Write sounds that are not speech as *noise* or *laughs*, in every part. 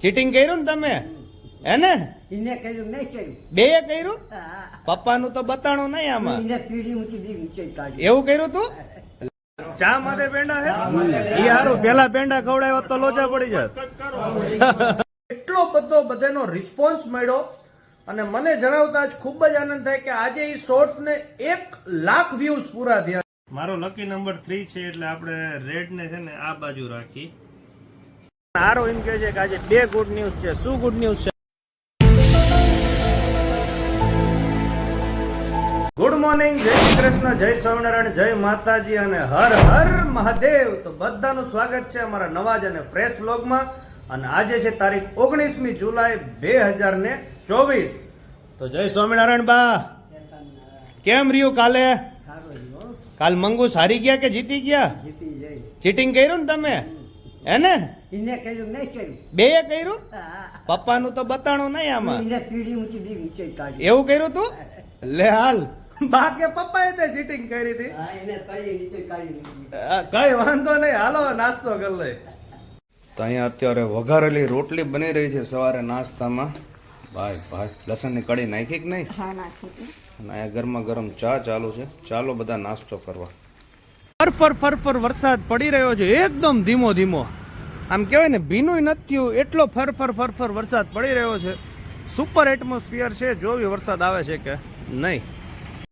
Cheating કર્યું ને તમે? હે ને? એને કર્યું નહીં કર્યું. બે કર્યું? પપ્પાનું તો બતાણું નહીં આમાં. એને પીડી ઊંચી દી ઊંચી કાઢી. એવું કર્યું તું? ચા માથે પેંડા હે? ઈ હારું પેલા પેંડા ખવડાવ્યો તો લોચા પડી જાય એટલો બધો બધાનો રિસ્પોન્સ મળ્યો અને મને જણાવતા જ ખૂબ જ આનંદ થાય કે આજે એ શોર્ટ્સ ને એક લાખ વ્યૂઝ પૂરા થયા. મારો લકી નંબર થ્રી છે એટલે આપણે રેડ ને છે ને આ બાજુ રાખી. આરો એમ કહે છે કે આજે બે ગુડ ન્યૂઝ છે. શું ગુડ ન્યૂઝ છે? ગુડ મોર્નિંગ જય શ્રી કૃષ્ણ જય સ્વામિનારાયણ જય માતાજી અને હર હર મહાદેવ. તો બધાનું સ્વાગત છે અમારા નવા જ અને ફ્રેશ વ્લોગમાં અને આજે છે તારીખ ઓગણીસમી જુલાઈ બે હજાર ને ચોવીસ. તો જય સ્વામિનારાયણ બા. કેમ રહ્યું કાલે? કાલ મંગુ સારી ગયા કે જીતી ગયા? ચીટિંગ કર્યું ને તમે? હે ને? એને કર્યું નહીં કર્યું. બે કર્યું? હા. પપ્પાનું તો બતાણો નહીં આમાં. એને પીડી ઊંચી દી ઊંચી કાઢી. એવું કર્યું તું? લે હાલ. બાકે પપ્પાએ તે ચીટિંગ કરી હતી. હા એને કરી નીચે કાઢી કઈ વાંધો નહીં. હાલો નાસ્તો કરી લઈ. તો અહીંયા અત્યારે વઘારેલી રોટલી બની રહી છે સવારે નાસ્તામાં. ભાઈ ભાઈ લસણની કઢી નાખી કે નહીં? અને અહીંયા ગરમા ગરમ ચા ચાલુ છે. ચાલો બધા નાસ્તો કરવા. ફરફર ફરફર વરસાદ પડી રહ્યો છે. એકદમ ધીમો ધીમો. આમ કહેવાય ને ભીનું નથી થયું, એટલો ફરફર ફરફર વરસાદ પડી રહ્યો છે. સુપર એટમોસ્ફિયર છે જોવી વરસાદ આવે છે કે નહીં?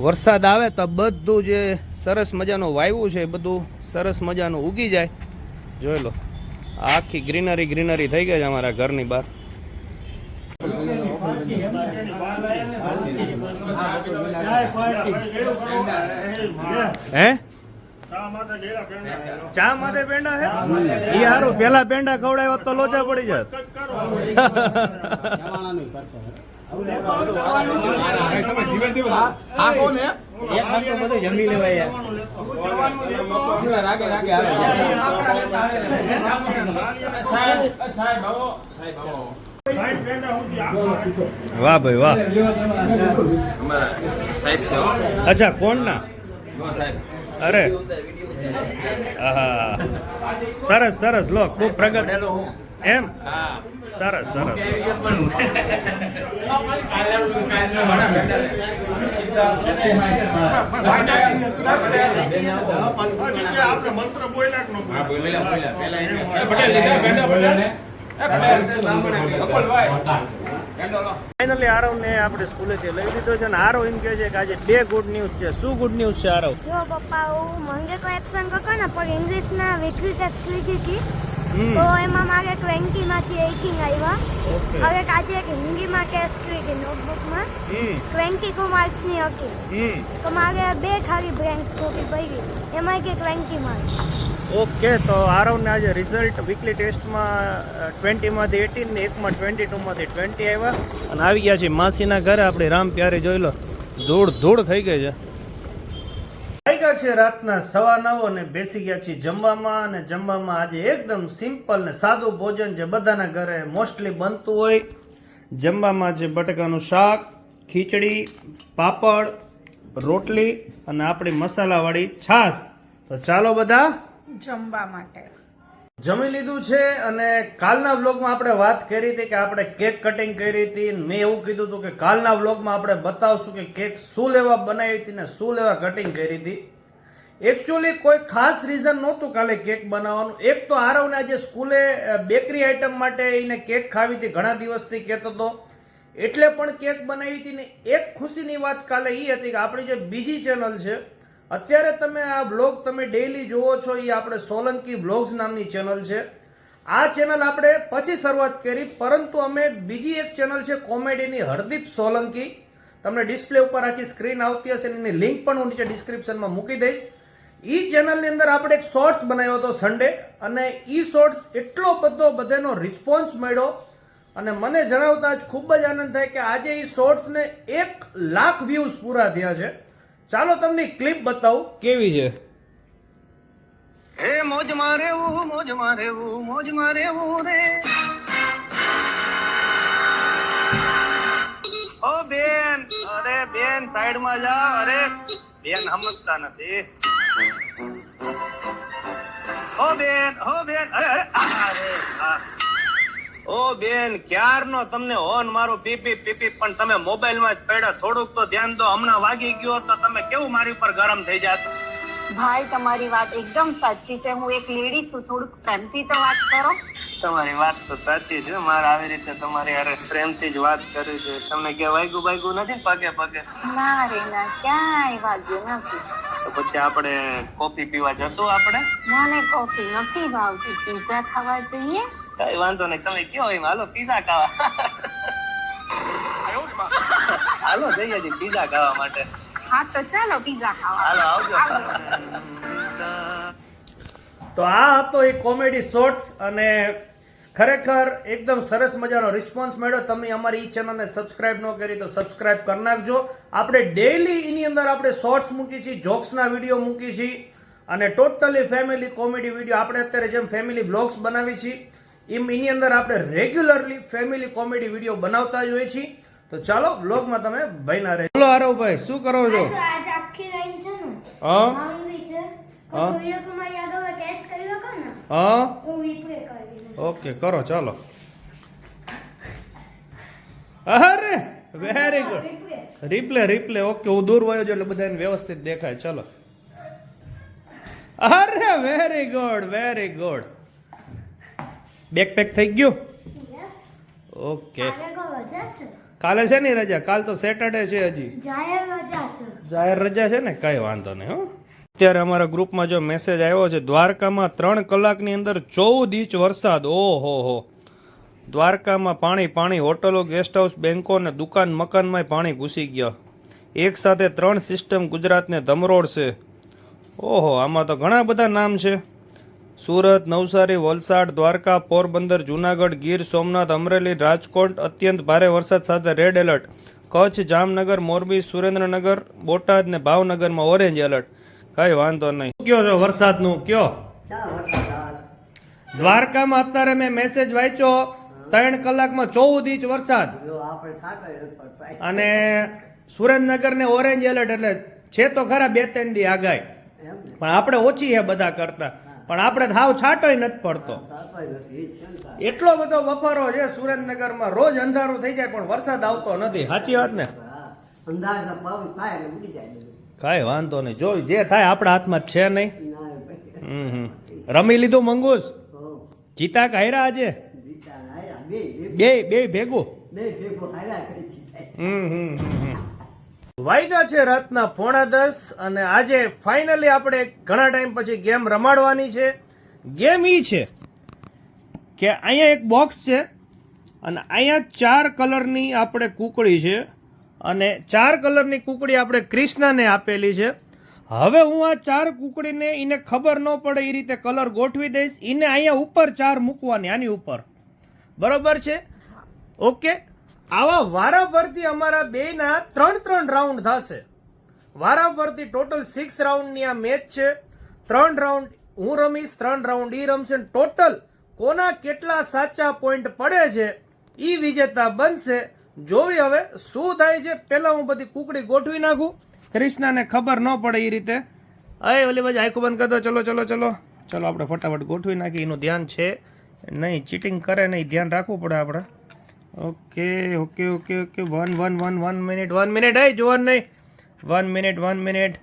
વરસાદ આવે તો બધું જે સરસ મજાનું વાયવું છે, એ બધું સરસ મજાનું ઉગી જાય. જોઈ લો, આખી ગ્રીનરી ગ્રીનરી થઈ ગઈ છે અમારા ઘરની બહાર. હે? ચા માથે પેંડા હે? હારું પેલા પેંડા ખવડાવ્યા તો લોચા પડી જાત. વાહ ભાઈ વાહ. સાહેબ છે અચ્છા કોણ ના સાહેબ. અરે. આહા. સરસ સરસ. લો ખૂબ પ્રગત. એમ? સરસ સરસ. કેવી ફાઇનલી આરવ ને આપણે સ્કૂલેથી લઈ લીધો છે અને આરવ એમ કહે છે કે આજે બે ગુડ ન્યૂઝ છે. શું ગુડ ન્યૂઝ છે આરવ? જો પપ્પા હું મંગે કોઈ એપ્સન કરો ને પણ ઇંગ્લિશના વીકલી ટેસ્ટ લીધી હતી. તો એમાં મારે ટ્વેન્ટીમાંથી એટીન આવ્યા હવે આજે એક હિન્દીમાં ટેસ્ટ લીધી નોટબુકમાં હમ ટ્વેન્ટી ટુ માર્ક્સની હતી. તો મારે બે ખાલી બ્લેન્ક્સ કોપી પડી. એમાં કે ટ્વેન્ટી માર્ક્સ ઓકે, તો આરવને આજે રિઝલ્ટ વીકલી ટેસ્ટમાં ટ્વેન્ટીમાંથી એટીન ને એકમાં ટ્વેન્ટી ટુમાંથી ટ્વેન્ટી આવ્યા. અને આવી ગયા છે માસીના ઘરે. આપણે રામ પ્યારે જોઈ લો. ધૂળ ધૂળ થઈ ગઈ છે. થઈ ગયા છે રાતના સવા નવ અને બેસી ગયા છીએ જમવામાં. અને જમવામાં આજે એકદમ સિમ્પલ ને સાદું ભોજન જે બધાના ઘરે મોસ્ટલી બનતું હોય. જમવામાં છે બટાકાનું શાક, ખીચડી, પાપડ, રોટલી અને આપણી મસાલાવાળી છાશ. તો ચાલો બધા જમવા માટે. જમી લીધું છે અને કાલના વ્લોગમાં આપણે વાત કરી હતી કે આપણે કેક કટિંગ કરી હતી. મેં એવું કીધું હતું કે કાલના વ્લોગમાં આપણે બતાવશું કે કેક શું લેવા બનાવી હતી ને શું લેવા કટિંગ કરી હતી. એકચ્યુઅલી કોઈ ખાસ રીઝન નહોતું કાલે કેક બનાવવાનું. એક તો આરવને આજે સ્કૂલે બેકરી આઇટમ માટે એને કેક ખાવી હતી. ઘણા દિવસથી કહેતો હતો. એટલે પણ કેક બનાવી હતી ને એક ખુશીની વાત કાલે એ હતી કે આપણી જે બીજી ચેનલ છે અત્યારે તમે આ વ્લોગ તમે ડેઈલી જુઓ છો એ આપણે સોલંકી વ્લોગ્સ નામની ચેનલ છે. આ ચેનલ આપણે પછી શરૂઆત કરી, પરંતુ અમે બીજી એક ચેનલ છે કોમેડીની હરદીપ સોલંકી. તમને ડિસ્પ્લે ઉપર આખી સ્ક્રીન આવતી હશે એની લિંક પણ હું નીચે ડિસ્ક્રિપ્શનમાં મૂકી દઈશ. એ ચેનલની અંદર આપણે એક શોર્ટ્સ બનાવ્યો હતો સન્ડે અને એ શોર્ટ્સ એટલો બધો બધાનો રિસ્પોન્સ મળ્યો. અને મને જણાવતા જ ખૂબ જ આનંદ થાય કે આજે એ શોર્ટ્સને એક લાખ વ્યૂઝ પૂરા થયા છે. ચાલો તમને ક્લિપ બતાવું. કેવી છે? હે મોજ મારે મોજ મારે મોજ મારે રે. ઓ બેન, અરે બેન સાઈડમાં જા. અરે બેન સમજતા નથી. ઓ બેન ઓ બેન, અરે અરે આ. ઓ બેન ક્યારનો તમને હોન મારું પીપી પીપી પણ તમે મોબાઈલમાં જ પડ્યા. થોડુંક તો ધ્યાન દો હમણાં વાગી ગયો તો તમે કેવું મારી ઉપર ગરમ થઈ જાત ભાઈ તમારી વાત એકદમ સાચી છે. હું એક લેડી છું થોડુંક પ્રેમથી તો વાત કરો. તમારી વાત તો સાચી છે. મારે આવી રીતે તમારી હારે પ્રેમથી જ વાત કરી છે. તમને કે વાગ્યું વાગ્યું નથી? પગે પગે. ના રે ના ક્યાંય વાગ્યું નથી. તો પછી આપણે કોફી પીવા જશું આપણે? મને કોફી નથી ભાવતી. પીઝા ખાવા જઈએ. કઈ વાંધો નહીં. તમે કયો એમ? હાલો પીઝા ખાવા. હાલો જઈએ છીએ પીઝા ખાવા માટે. હા તો ચાલો પીઝા ખાવા. હાલો આવજો. તો આ હતો એ કોમેડી શોર્ટ્સ અને ખરેખર એકદમ સરસ મજાનો રિસ્પોન્સ મળ્યો. તમે અમારી ઈ ચેનલને સબસ્ક્રાઇબ ન કરી તો સબસ્ક્રાઇબ કરી નાખજો. આપણે ડેઈલી એની અંદર આપણે શોર્ટ્સ મૂકી છીએ જોક્સના વીડિયો મૂકી છીએ. અને ટોટલી ફેમિલી કોમેડી વીડિયો આપણે અત્યારે જેમ ફેમિલી બ્લોગ્સ બનાવી છીએ એમ એની અંદર આપણે રેગ્યુલરલી ફેમિલી કોમેડી વીડિયો બનાવતા જ હોઈએ છીએ. તો ચાલો બ્લોગમાં તમે ભાઈના રહે બોલો આરવભાઈ શું કરો છો? આજ આખી લાઈન છે ને. હા? છે. હા. સૂર્યકુમાર યાદવે હા? ઓકે કરો ચાલો. અરે very good replay replay okay હું દૂર વયો છું એટલે બધાને વ્યવસ્થિત દેખાય. ચલો. અરે very good very good backpack થઈ ગયું? ઓકે. કાલે છે? ને રજા? કાલ તો સેટરડે છે હજી. જાહેર રજા છે. જાહેર રજા છે ને? કઈ વાંધો નહીં હો. અત્યારે અમારા ગ્રુપમાં જો મેસેજ આવ્યો છે, દ્વારકામાં ત્રણ કલાકની અંદર ચૌદ ઇંચ વરસાદ. ઓહો હો. દ્વારકામાં પાણી પાણી. હોટલો ગેસ્ટ હાઉસ બેન્કો અને દુકાન મકાનમાં પાણી ઘૂસી ગયા. એક સાથે ત્રણ સિસ્ટમ ગુજરાતને ધમરોડશે. ઓહો, આમાં તો ઘણા બધા નામ છે. સુરત, નવસારી, વલસાડ, દ્વારકા, પોરબંદર, જુનાગઢ, ગીર, સોમનાથ, અમરેલી, રાજકોટ, અત્યંત ભારે વરસાદ સાથે રેડ એલર્ટ કચ્છ, જામનગર, મોરબી, સુરેન્દ્રનગર, બોટાદ ને ભાવનગરમાં ઓરેન્જ એલર્ટ કઈ વાંધો નહીં. કયો છો વરસાદનું? કયો? દ્વારકામાં અત્યારે મેં મેસેજ વાંચ્યો ત્રણ કલાકમાં ચૌદ ઇંચ વરસાદ. જો આપણે છાંટાઈ નથી પડતા. અને સુરેન્દ્રનગર ને ઓરેન્જ એલર્ટ એટલે છે તો ખરા બે ત્રણ દી આગાઈ પણ આપણે ઓછી છે બધા કરતા. પણ આપણે હાવ છાંટોય નથી પડતો. એટલો બધો બફારો છે સુરેન્દ્રનગરમાં. રોજ અંધારું થઈ જાય પણ વરસાદ આવતો નથી. સાચી વાત ને? પાવ થાય કાંઈ વાંધો નહીં જો જે થાય આપણા હાથમાં છે નહીં. હમ હમ. રમી લીધું મંગુસ. જીતા કાયરા આજે બે બે ભેગું. હમ હમ હમ હમ. છે રાતના પોણા દસ અને આજે ફાઇનલી આપણે ઘણા ટાઈમ પછી ગેમ રમાડવાની છે ગેમ ઈ છે કે અહીંયા એક બોક્સ છે અને અહીંયા ચાર કલરની આપણે કુકડી છે અને ચાર કલરની કુકડી આપણે કૃષ્ણને આપેલી છે. હવે હું આ ચાર કુકડીને એને ખબર ન પડે એ રીતે કલર ગોઠવી દઈશ. એને અહીંયા ઉપર ચાર મૂકવાની, આની ઉપર. બરોબર છે? ઓકે? આવા વારાફરતી અમારા બેના ત્રણ ત્રણ રાઉન્ડ થશે. વારાફરતી ટોટલ સિક્સ રાઉન્ડની આ મેચ છે. ત્રણ રાઉન્ડ હું રમીશ, ત્રણ રાઉન્ડ એ રમશે. ટોટલ કોના કેટલા સાચા પોઈન્ટ પડે છે એ વિજેતા બનશે. જોવી હવે શું થાય છે? પહેલાં હું બધી કુકડી ગોઠવી નાખું. કૃષ્ણાને ખબર ન પડે એ રીતે. અય ઓલી બાજુ આખું બંધ કરતો ચલો ચલો ચલો. ચલો, આપણે ફટાફટ ગોઠવી નાખી એનું ધ્યાન છે. નહીં ચીટિંગ કરે નહીં. ધ્યાન રાખવું પડે આપણે. Okay okay okay okay. One one one one minute one minute હે જોવાનું નહીં. One minute one minute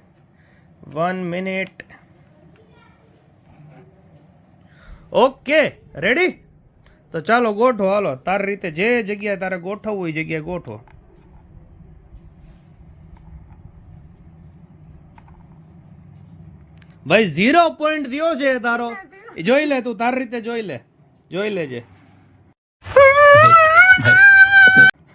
one minute okay ready તો ચાલો ગોઠવો, હાલો. તારી રીતે જે જગ્યાએ તારે ગોઠવવું એ જગ્યાએ ગોઠવો. ભાઈ ઝીરો પોઈન્ટ થયો છે તારો. જોઈ લે તું, તારી રીતે જોઈ લે. જોઈ લેજે.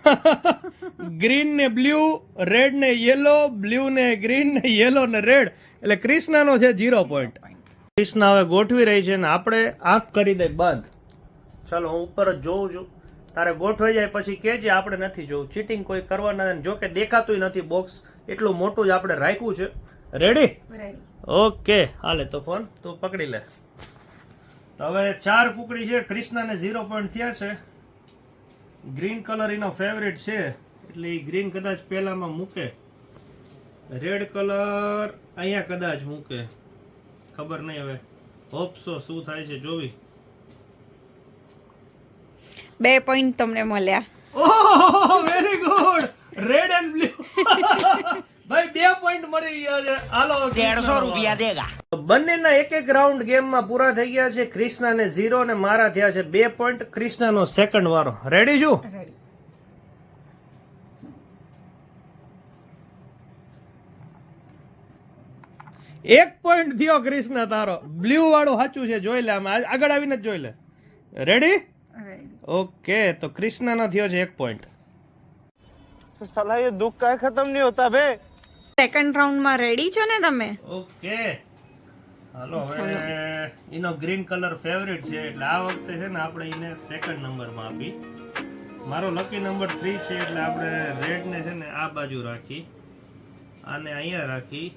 *laughs* ગ્રીન ને બ્લુ રેડ ને યેલો બ્લુ ને ગ્રીન ને યેલો ને રેડ એટલે કૃષ્ણનો છે ઝીરો પોઈન્ટ કૃષ્ણ હવે ગોઠવી રહી છે ને આપણે આંખ કરી દઈ બંધ. ચાલો હું ઉપર જ જોઉં છું. તારે ગોઠવાઈ જાય પછી કહેજે આપણે નથી જોવું. ચીટિંગ કોઈ કરવાના. જો કે દેખાતું નથી બોક્સ એટલું મોટું જ આપણે રાખ્યું છે. રેડી ઓકે હાલે તો ફોન તું પકડી લે. તો હવે ચાર કુકડી છે. કૃષ્ણને ઝીરો પોઈન્ટ થયા છે. ગ્રીન કલર એનો ફેવરેટ છે. એટલે એ ગ્રીન કદાચ પહેલામાં મૂકે. રેડ કલર અહીંયા કદાચ મૂકે. ખબર નહીં હવે. હોપસો શું થાય છે જોવી. બે પોઈન્ટ તમને મળ્યા. ઓહ very good red and blue ભાઈ બે પોઈન્ટ મળી ગયા છે. હાલો દેડસો રૂપિયા દેગા. બંનેના એક એક રાઉન્ડ ગેમમાં પૂરા થઈ ગયા છે. ક્રિષ્નાને ઝીરો અને મારા થયા છે બે પોઈન્ટ ક્રિષ્નાનો સેકન્ડ વારો. રેડી છું એક પોઈન્ટ થયો ક્રિષ્ના તારો. બ્લુ વાળું સાચું છે. જોઈ લે આમાં. આગળ આવીને જ જોઈ લે. રેડી ઓકે તો ક્રિષ્નાનો થયો છે એક પોઈન્ટ સેકન્ડ રાઉન્ડમાં રેડી છો ને તમે? ઓકે. હાલો હવે એનો ગ્રીન કલર ફેવરિટ છે એટલે આ વખતે છે ને આપણે એને સેકન્ડ નંબરમાં આપી. મારો લકી નંબર થ્રી છે એટલે આપણે રેડ ને છે ને આ બાજુ રાખી. આને અહીંયા રાખી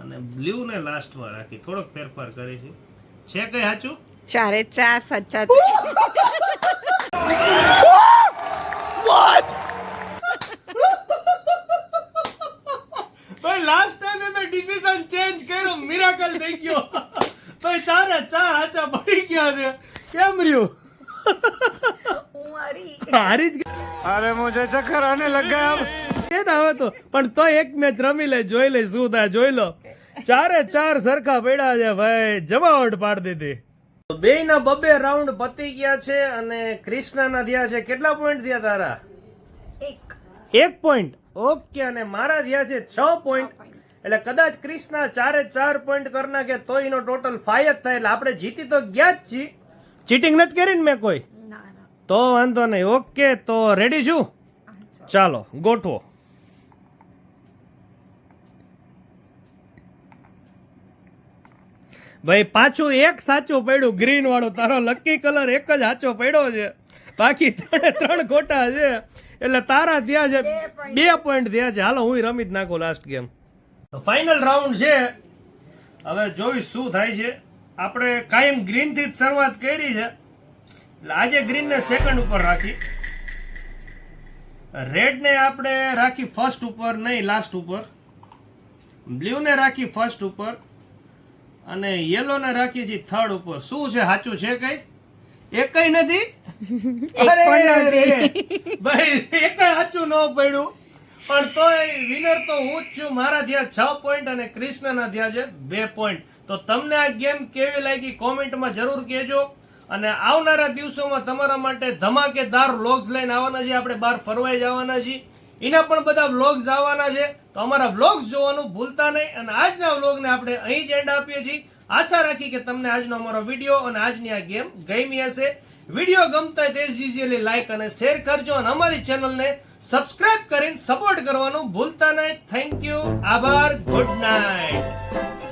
અને બ્લુ ને લાસ્ટમાં રાખી. થોડોક ફેરફાર કરીશું. છે કઈ સાચું? ચારે ચાર સાચા છે. ભાઈ લાસ્ટ ટાઈમે મેં ડિસિઝન ચેન્જ કર્યો મિરાકલ થઈ ગયો. ભાઈ ચારે ચાર આચા પડી ગયા છે. કેમ રહ્યું? હારી જ અરે મુજે ચક્કર આને લગ ગયા હવે તો? પણ તો એક મેચ રમી લે જોઈ લે શું થાય જોઈ લો. ચારે ચાર સરખા પડ્યા છે ભાઈ. જમાવટ પાડી દીધી. બે ના બબે રાઉન્ડ પતી ગયા છે અને ક્રિષ્નાના થયા છે. કેટલા પોઈન્ટ થયા તારા? એક. એક પોઈન્ટ ઓકે અને મારા થયા છે છ પોઈન્ટ એટલે કદાચ ક્રિષ્ના ચારે ચાર પોઈન્ટ કરી નાખે તો એનો ટોટલ ફાઈવ જ થાય. એટલે આપણે જીતી તો ગયા જ છીએ ચીટિંગ નથી કરી ને મેં કોઈ? તો વાંધો નહીં. ઓકે તો રેડી છું? ચાલો ગોઠવો. ભાઈ પાછું એક સાચું પડ્યું ગ્રીન વાળું. તારો લકી કલર એક જ સાચો પડ્યો છે. બાકી ત્રણે ત્રણ ખોટા છે. એટલે તારા થયા છે બે પોઈન્ટ થયા છે. હાલો હું રમી જ નાખું લાસ્ટ ગેમ તો ફાઇનલ રાઉન્ડ છે. હવે જોઈશ શું થાય છે. આપણે કાયમ ગ્રીનથી જ શરૂઆત કરી છે. એટલે આજે ગ્રીન ને સેકન્ડ ઉપર રાખી. રેડ ને આપણે રાખી ફર્સ્ટ ઉપર નહીં લાસ્ટ ઉપર. બ્લુ ને રાખી ફર્સ્ટ ઉપર. અને યેલો ને રાખી છે થર્ડ ઉપર. શું છે? સાચું છે કઈ? એકય નથી? ભાઈ એક સાચું ન પડ્યું. પણ તોય વિનર તો હું જ છું. મારા ત્યાં છ પોઈન્ટ અને કૃષ્ણના ત્યાં છે બે પોઈન્ટ તો તમને આ ગેમ કેવી લાગી? કોમેન્ટમાં જરૂર કહેજો. અને આવનારા દિવસોમાં તમારા માટે ધમાકેદાર લોગ્સ લઈને આવવાના છે આપણે બહાર ફરવાઈ જવાના છીએ. એના પણ બધા વ્લોગ્સ આવવાના છે. તો અમારા વ્લોગ્સ જોવાનું ભૂલતા નહીં અને આજના વ્લોગને આપણે અહીં જ એન્ડ આપીએ છીએ. આશા રાખી કે તમને આજનો અમારો વીડિયો અને આજની આ ગેમ ગમી હશે. વીડિયો ગમતા હોય તે જ યુઝ્યુઅલી લાઈક અને શેર કરજો અને અમારી ચેનલને સબસ્ક્રાઇબ કરીને સપોર્ટ કરવાનું ભૂલતા નહીં. થેન્ક યુ આભાર. Good night